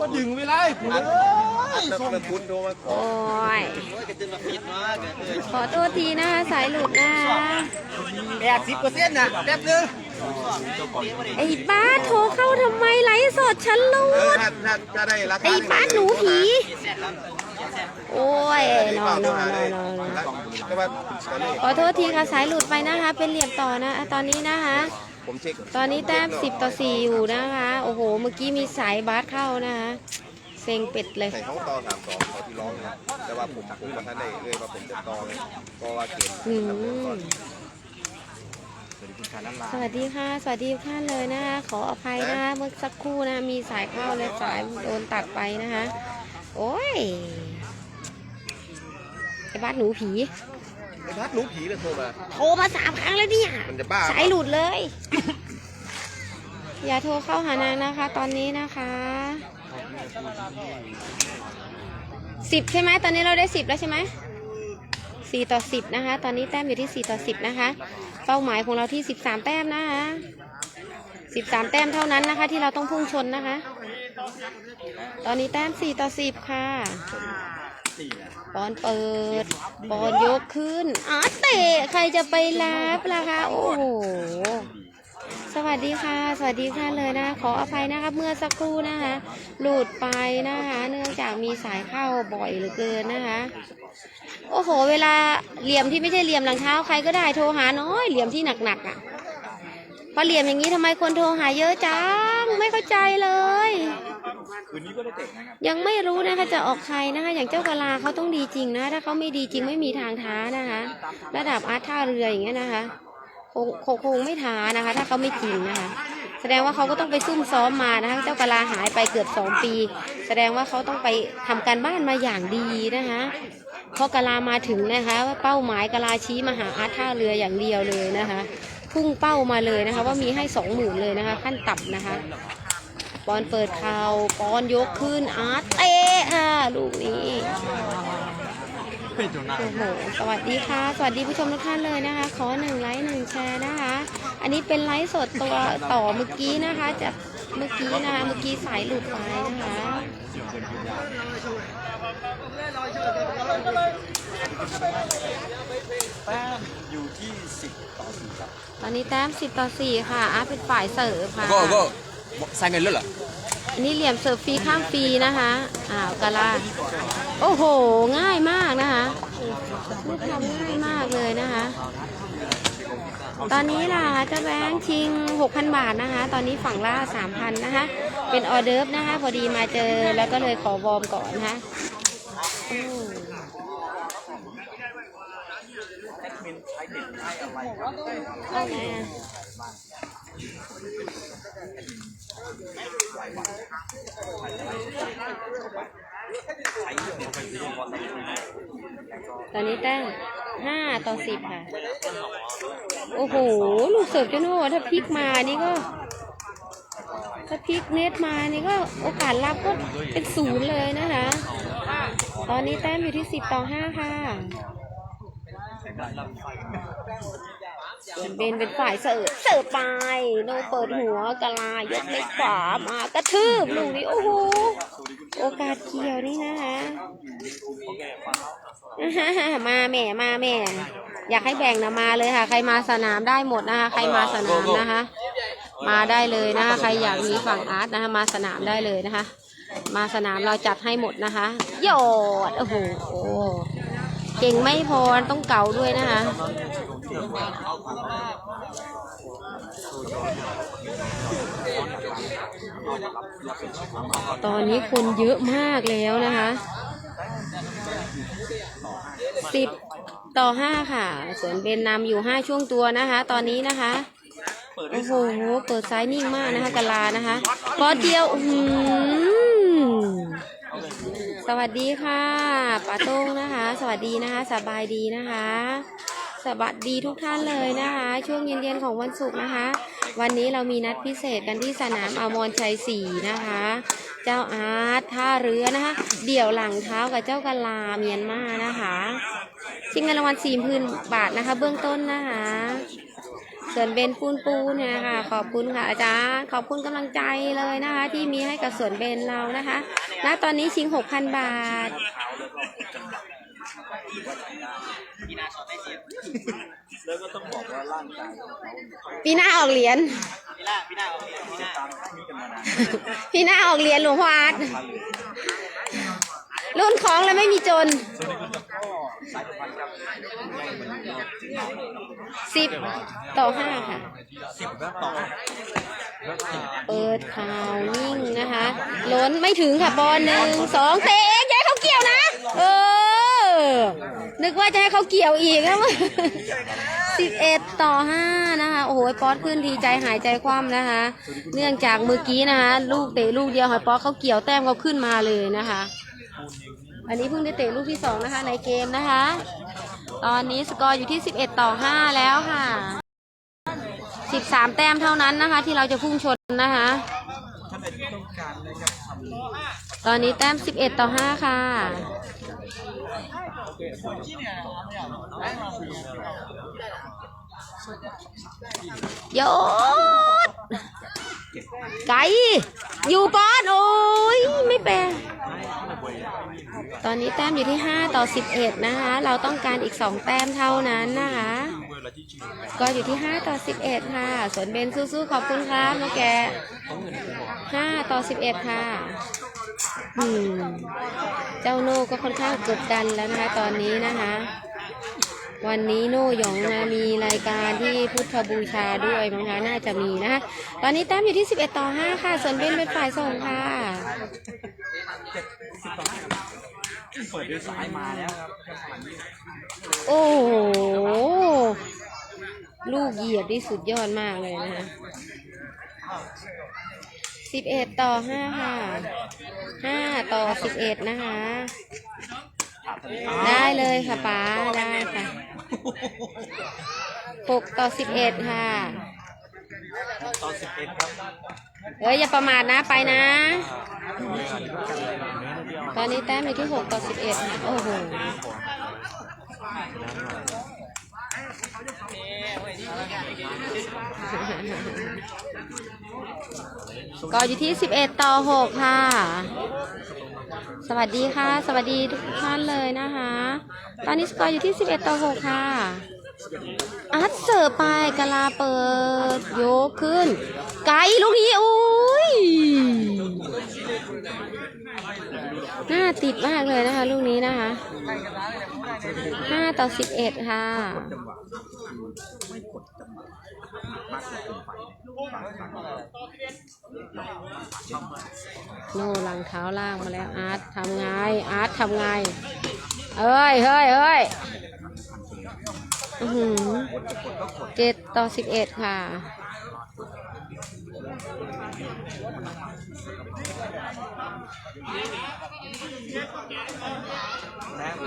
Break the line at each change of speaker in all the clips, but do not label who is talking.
ก็ดึงไปเลยคุณเอ้ยส่ง
คุณโทรมาขอ
โอ้ยขอโทษทีนะคะสายหลุดนะคะ
แปดสิบเปอร์เซ็นต์นะแป๊บนึง
ไอ้บ้าสโทรเข้าทำไมไลฟ์สดฉันหลุ
เออ
ด
ถ้าถ้าถ้าได้ราคา
ไอ้บ้าสหนูผี โอ้ยน
น
อ
อนน
น
น
อ
อนน
นอนนอน
แต่ว่าตอนนี้
ขอโทษทีค่ะสายหลุดไปนะคะ เป็นเหลี่ยมต่อนะอะตอนนี้นะคะ
ผมเช็ค
ตอนนี้แต้ม10ต่อ4อยู่นะคะ โอ้โห เมื่อกี้มีสายบาสเข้านะคะเซ็งเป็ดเลย
ใส่ท้องต่อสามสองเขาที่ร้องนะแต่ว่าผมผมมาท่านได้เอ้ยว่าผมจะต่อเลยเพราะว่าเกม
อืมสวัสดีค่ะ สวัสดีทุกท่านเลยนะคะขออภัยนะคะเมื่อสักครู่นะมีสายเข้าและสายโดนตัดไปนะคะ โอ้ยไอ้บ้านหนูผี
ไอ้พัดหนูผีเลยโทรมา
โทรมาสามครั้งแล้วเนี่ย
มันจะบ้า
สายหลุดเลย อย่าโทรเข้าหานางนะคะ ตอนนี้นะคะสิบใช่ไหมตอนนี้เราได้สิบแล้วใช่ไหมสี่ต่อสิบนะคะ ตอนนี้แต้มอยู่ที่สี่ต่อสิบนะคะ เป้าหมายของเราที่สิบสามแต้มนะคะสิบสามแต้มเท่านั้นนะคะ ที่เราต้องพุ่งชนนะคะ ตอนนี้แต้มสี่ต่อสิบค่ะ บอลเปิดบอลยกขึ้นอ๋อเตะใครจะไปรับล่ะคะ โอ้โห สวัสดีค่ะ สวัสดีค่ะเลยนะ ขออภัยนะคะ เมื่อสักครู่นะคะ หลุดไปนะคะ เนื่องจากมีสายเข้าบ่อยเหลือเกินนะคะ โอ้โห เวลาเหลี่ยมที่ไม่ใช่เหลี่ยมหลังเท้าใครก็ได้โทรหาน้อย เหลี่ยมที่หนักๆอะ พอเหลี่ยมอย่างนี้ทำไมคนโทรหาเยอะจัง ไม่เข้าใจเลยยังไม่รู้นะคะจะออกใครนะคะ อย่างเจ้ากะลาเขาต้องดีจริงนะ ถ้าเขาไม่ดีจริงไม่มีทางท้านะคะ ระดับอาร์ตท่าเรืออย่างเงี้ยนะคะคงคงคงไม่ท้านะคะ ถ้าเขาไม่จริงนะคะ แสดงว่าเขาก็ต้องไปซุ่มซ้อมมานะคะ เจ้ากะลาหายไปเกือบสองปี แสดงว่าเขาต้องไปทำการบ้านมาอย่างดีนะคะเพราะกะลามาถึงนะคะว่าเป้าหมายกะลาชี้มาหาอาร์ตท่าเรืออย่างเดียวเลยนะคะ พุ่งเป้ามาเลยนะคะ ว่ามีให้สองหมื่นเลยนะคะ ขั้นต่ำนะคะปอนเปิดเข่าปอนยกขึ้นอาร์ตเตะค่ะลูกนี้โอ้โหสวัสดีค่ะ สวัสดีผู้ชมทุกท่านเลยนะคะ ขอหนึ่งไลค์หนึ่งแชร์นะคะ อันนี้เป็นไลฟ์สดตัวต่อเมื่อกี้นะคะจากเมื่อกี้นะคะเมื่อกี้สายหลุดไปนะคะ
แต้มอยู่ที่สิบต่อสี่ครับ
ตอนนี้แต้มสิบต่อสี่ค่ะอาร์ตเป็นฝ่ายเสิร์ฟค่ะ
ก็ก็ใส่เงินแล้วเหรอ
อันนี้เหลี่ยมเสิร์ฟฟรีข้ามฟรีนะคะอ้าวกาลาโอ้โห ง่ายมากนะคะลูกทำง่ายมากเลยนะคะ ตอนนี้ล่ะเจะแบงค์ชิง 6,000 บาทนะคะ ตอนนี้ฝั่งล่า 3,000 นะคะ เป็นออเดิร์ฟนะคะ พอดีมาเจอแล้วก็เลยขอวอร์มก่อนนะคะ อืมเอาไงอะตอนนี้แต้ม5ต่อ10ค่ะ โอ้โห ลูกเสิร์ฟเจโน่ถ้าพลิกมานี่ก็ ถ้าพลิกเน็ตมานี่ก็โอกาสรับก็เป็นศูนย์เลยนะคะ ตอนนี้แต้มอยู่ที่10ต่อ5ค่ะ เบนเป็นฝ่ายเสิร์ฟเสิร์ฟไปโนเปิดหัวกะลายกเล็กขวามากระทืบลูกนี้โอ้โหโอกาสเกี่ยวนี่นะคะมาแม่มาแม่ อยากให้แบ่งนะมาเลยค่ะ ใครมาสนามได้หมดนะคะใครมาสนามนะคะ มาได้เลยนะคะใครอยากมีฝั่งอาร์ตนะคะมาสนามได้เลยนะคะ มาสนามเราจัดให้หมดนะคะโยดโอ้โห เก่งไม่พอต้องเก่าด้วยนะคะตอนนี้คนเยอะมากแล้วนะคะสิบต่อห้าค่ะส่วนเบนนำอยู่ห้าช่วงตัวนะคะ ตอนนี้นะคะโอ้โหเปิดซ้ายนิ่งมากนะคะกะลานะคะบอเดียวอื้อหือ สวัสดีค่ะป้าโต้งนะคะ สวัสดีนะคะ สบายดีนะคะ สวัสดีทุกท่านเลยนะคะ ช่วงเย็นๆของวันศุกร์นะคะ วันนี้เรามีนัดพิเศษกันที่สนามอมรชัยศรีนะคะ เจ้าอาร์ตท่าเรือนะคะ เดี่ยวหลังเท้ากับเจ้ากะลาเมียนมานะคะชิงเงินรางวัลสี่พันบาทนะคะ เบื้องต้นนะคะ ส่วนเบนปูนปูนเนี่ยค่ะ ขอบคุณค่ะอาจารย์ ขอบคุณกำลังใจเลยนะคะ ที่มีให้กับส่วนเบนเรานะคะณตอนนี้ชิง6,000บาท
แล้วก็ต้องบอกว่าร่างกาย
ปีหน้าออกเหรียญ
พี่หน้าพี่หน้าเอาพี่หน้ามีกันมานาน
ปีหน้าออกเหรียญหลวงพ่ออาร์ตรุ่นของแล้วไม่มีจน สิบต่อห้าค่ะ
สิบก็ต่อ
เปิดข่าวนิ่งนะคะล้นไม่ถึงค่ะบอลหนึ่งสองเตะเองอย่าให้เขาเกี่ยวนะ เออ นึกว่าจะให้เขาเกี่ยวอีกนะสิบเอ็ดต่อห้านะคะ โอ้โหป๊อตขึ้นทีใจหายใจคว่ำนะคะ เนื่องจากเมื่อกี้นะคะ ลูกเตะลูกเดียวหอยป๊อตเขาเกี่ยวแต้มเขาขึ้นมาเลยนะคะ อันนี้เพิ่งได้เตะลูกที่สองนะคะในเกมนะคะ ตอนนี้สกอร์อยู่ที่ 11 ต่อ 5 แล้วค่ะ 13 แต้มเท่านั้นนะคะ ที่เราจะพุ่งชนนะคะ
ท่านใดที่ต้องการนะครับท
ตอนนี้แต้ม 11 ต่อ 5 ค่ะ โยดไก่อยู่ปอนโอ้ยไม่แปลตอนนี้แต้มอยู่ที่ 5 ต่อ 11 นะคะ เราต้องการอีก 2 แต้มเท่านั้นนะคะ ก็อยู่ที่ 5 ต่อ 11 ค่ะส่วนเบนสู้ๆขอบคุณครับน้องแก5ต่อ 11 ค่ะอืมเจ้าโน่ก็ค่อนข้างกดดันแล้วนะคะ ตอนนี้นะคะ วันนี้โน่หยองนะมีรายการที่พุทธบูชาด้วยมั้งคะน่าจะมีนะคะตอนนี้แต้มอยู่ที่ 11 ต่อ 5 ค่ะ ส่วนเบนเป็นฝ่ายส่งค่ะ
เปิดด้วยซ้ายมาแล้วครับ
โอ้โหลูกเหยียบที่สุดยอดมากเลยนะคะสิบเอ็ดต่อห้าค่ะห้าต่อสิบเอ็ดนะคะ ได้เลยค่ะป้าได้ค่ะหกต่อสิบเอ็ดค่ะ
ตอนสิบเอ็ดครับ
เฮ้ยอย่าประมาทนะไปนะ ตอนนี้แต้มอยู่ที่หกต่อสิบเอ็ดค่ะโอ้โหก็อยู่ที่ 11 ต่อ 6 ค่ะ สวัสดีค่ะ สวัสดีทุกท่านเลยนะคะ ตอนนี้สกอร์อยู่ที่ 11 ต่อ 6 ค่ะ อัดเสิร์ฟไปกะลาเปิด โยกขึ้น ไกลลูกนี้อุ้ยหน้าติดมากเลยนะคะ ลูกนี้นะคะ 5 ต่อ 11 ค่ะ โน่หลังเท้าล่างมาแล้วอาร์ตทำไงอาร์ตทำไงเอ้ยเฮ้ยเฮ้ยเจ็ดต่อสิบเอ็ดค่ะ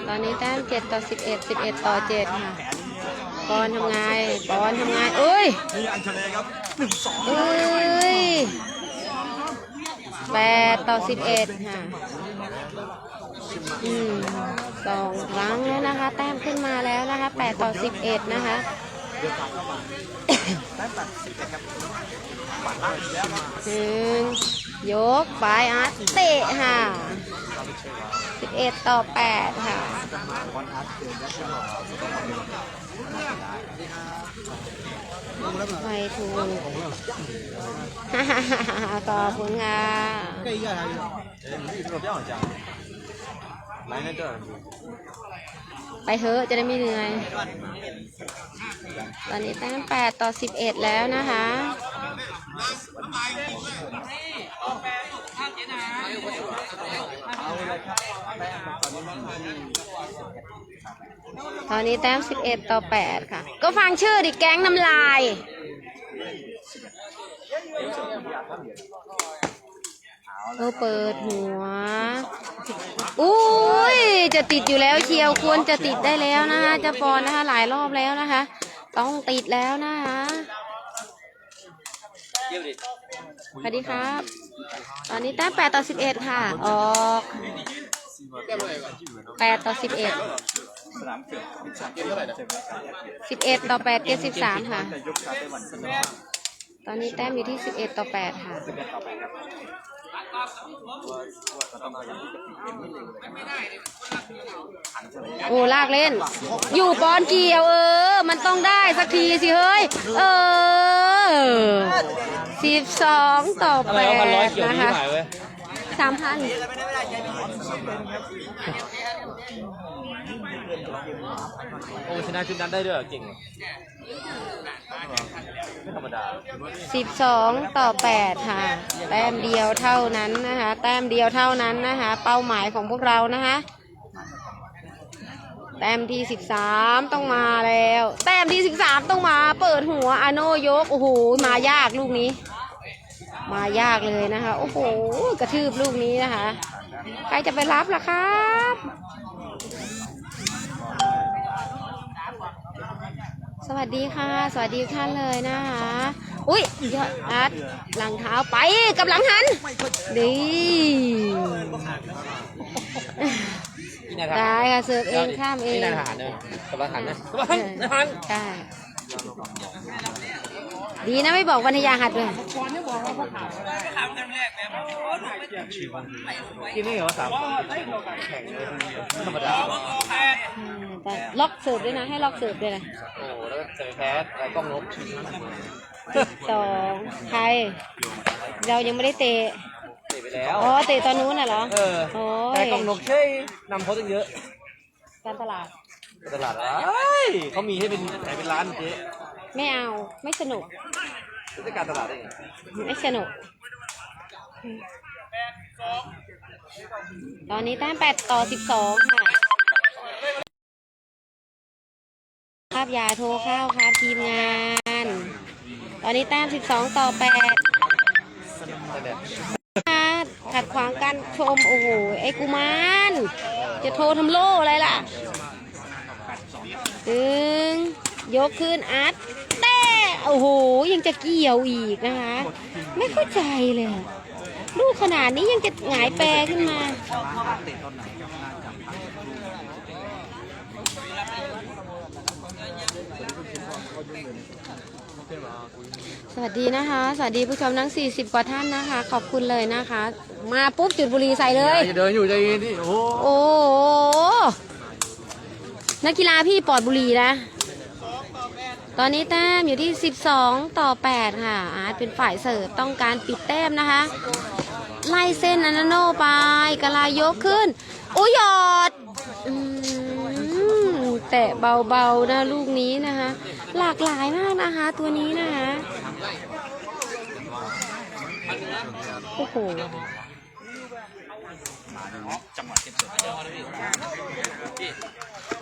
ตอนนี้แต้มเจ็ดต่อสิบเอ็ดสิบเอ็ดต่อเจ็ดค่ะ ปอนทำไงปอนทำไงเอ้ย
นี่อันเชลครับหนึ่งสอง
เอ้ยแปดต่อสิบเอ็ดค่ะอืมสองครั้งแล้วนะคะ แต้มขึ้นมาแล้วนะคะแปดต่อสิบเอ็ดนะคะ
แต้มตัดสิบเอ็ดครับปัดล่างอีกแล้วครับ
หนึ่ง ยกไปอาร์ตเตะค่ะสิบเอ็ดต่อแปดค่ะไปทูขอบคุณค่ะ ไปเถอะจะได้ไม่เหนื่อย ตอนนี้แต้ม8ต่อ11แล้วนะคะตอนนี้แต้ม 11 ต่อ 8 ค่ะ ก็ฟังชื่อดิแก๊งน้ำลาย เออเปิดหัว อุ้ย จะติดอยู่แล้วเชียวควรจะติดได้แล้วนะคะจะปอนนะคะ หลายรอบแล้วนะคะ ต้องติดแล้วนะคะสวัสดีครับ ตอนนี้แต้ม8ต่อ11ค่ะ ออกแปดต่อสิบเอ็ด
สนามเกิด
สิบเอ็ดต่อแปดเกมสิบสามค่ะ ตอนนี้แต้มอยู่ที่สิบเอ็ดต่อแปดค่ะ โอ้ลากเล่น อยู่ปอนเกี่ยวเออ มันต้องได้สักทีสิเฮ้ย เออสิบสองต่อแปด
นะ
คะ สามพัน
โอ้ชนะชุดนั้นได้ด้วยเหรอเก่งว่ะไม่ธรรมดา
สิบสองต่อแปดค่ะ แต้มเดียวเท่านั้นนะคะ แต้มเดียวเท่านั้นนะคะ เป้าหมายของพวกเรานะคะ แต้มที่สิบสามต้องมาแล้ว แต้มที่สิบสามต้องมา เปิดหัวอาโนยก โอ้โห มายากลูกนี้ มายากเลยนะคะ โอ้โห กระทืบลูกนี้นะคะ ใครจะไปรับล่ะครับสวัสดีค่ะ สวัสดีทุกท่านเลยนะคะ อุ้ยยอดอาร์ตหลังเท้าไปกับหลังหัน ดี
นี่นายทหาร
ได้ค่ะเสิร์ฟเองข้ามเอง
นี่นายทหารเนี่ยกับทหารนะกับทหารทหาร
ใช่ดีนะไม่บอกวันทยาหัดเลย
กินนี่เหรอสามแข่งเลยไม่ธรรมดา
อืมแต่ล็อกเสิร์ฟด้วยนะ ให้ล็อกเสิร์ฟด้วยนะ
โอ้แล้วเจอแพ้อะไรกล้องนก
สองใคร เรายังไม่ได้เตะ
เตะไปแล้ว
อ๋อ เตะตอนนู้นน่ะเหรอ
เออ
โอ้
แต่
ย
กล้องนกเช่ยนำเขาตั้งเยอะ
การตลาด
ตลาดอะไรเขามีให้เป็นแถมเป็นร้านเจ๊
ไม่เอาไม่สนุก
จะการตลาดได้ไง
ไม่สนุก ตอนนี้แต้มแปดต่อสิบสองค่ะ ครับอย่าโทรเข้าครับทีมงาน ตอนนี้แต้มสิบสองต่อแปดขัดขวางการชม โอ้โห ไอ้กุมาร จะโทรทำโล่อะไรล่ะดึง ยกขึ้นอัดแต่ โอ้โห ยังจะเกี่ยวอีกนะคะ ไม่เข้าใจเลยอะลูกขนาดนี้ยังจะหงายแปรขึ้นมาสวัสดีนะคะ สวัสดีผู้ชมทั้ง 40 กว่าท่านนะคะ ขอบคุณเลยนะคะ มาปุ๊บจุดบุหรี่ใส่เลย
จะเดินอยู่ใจเย็นดิโอ้
โอ้โหนักกีฬาพี่ปลอดบุหรี่นะ ตอนนี้แต้มอยู่ที่ 12 ต่อ 8 ค่ะ อาร์ตเป็นฝ่ายเสิร์ฟต้องการปิดแต้มนะคะ ไล่เส้นอนันโนไปกะลายกขึ้น โอ้ยอดแตะเบาๆนะลูกนี้นะคะ หลากหลายมากนะคะ ตัวนี้นะคะโอ้โห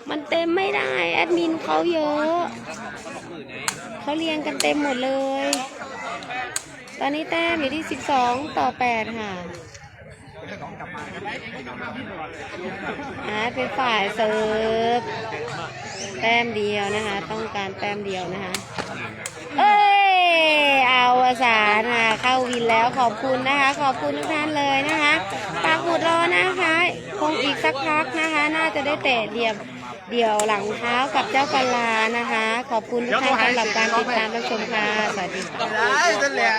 มันเต็มไม่ได้ แอดมินเขาเยอะ เขาเรียงกันเต็มหมดเลย ตอนนี้แต้มอยู่ที่ 12 ต่อ 8 ค่ะอาร์ตเป็นฝ่ายเสิร์ฟแต้มเดียวนะคะ ต้องการแต้มเดียวนะคะ เอ้ย เอาสารค่ะเข้าวินแล้วขอบคุณนะคะ ขอบคุณทุกท่านเลยนะคะปากหมุดรอนะคะ คงอีกสักพักนะคะ น่าจะได้เตะเดี่ยว เดี่ยวหลังเท้ากับเจ้ากาลานะคะ ขอบคุณทุกท่านสำหรับการติดตามรับชมค่ะ สวัสดีค่ะ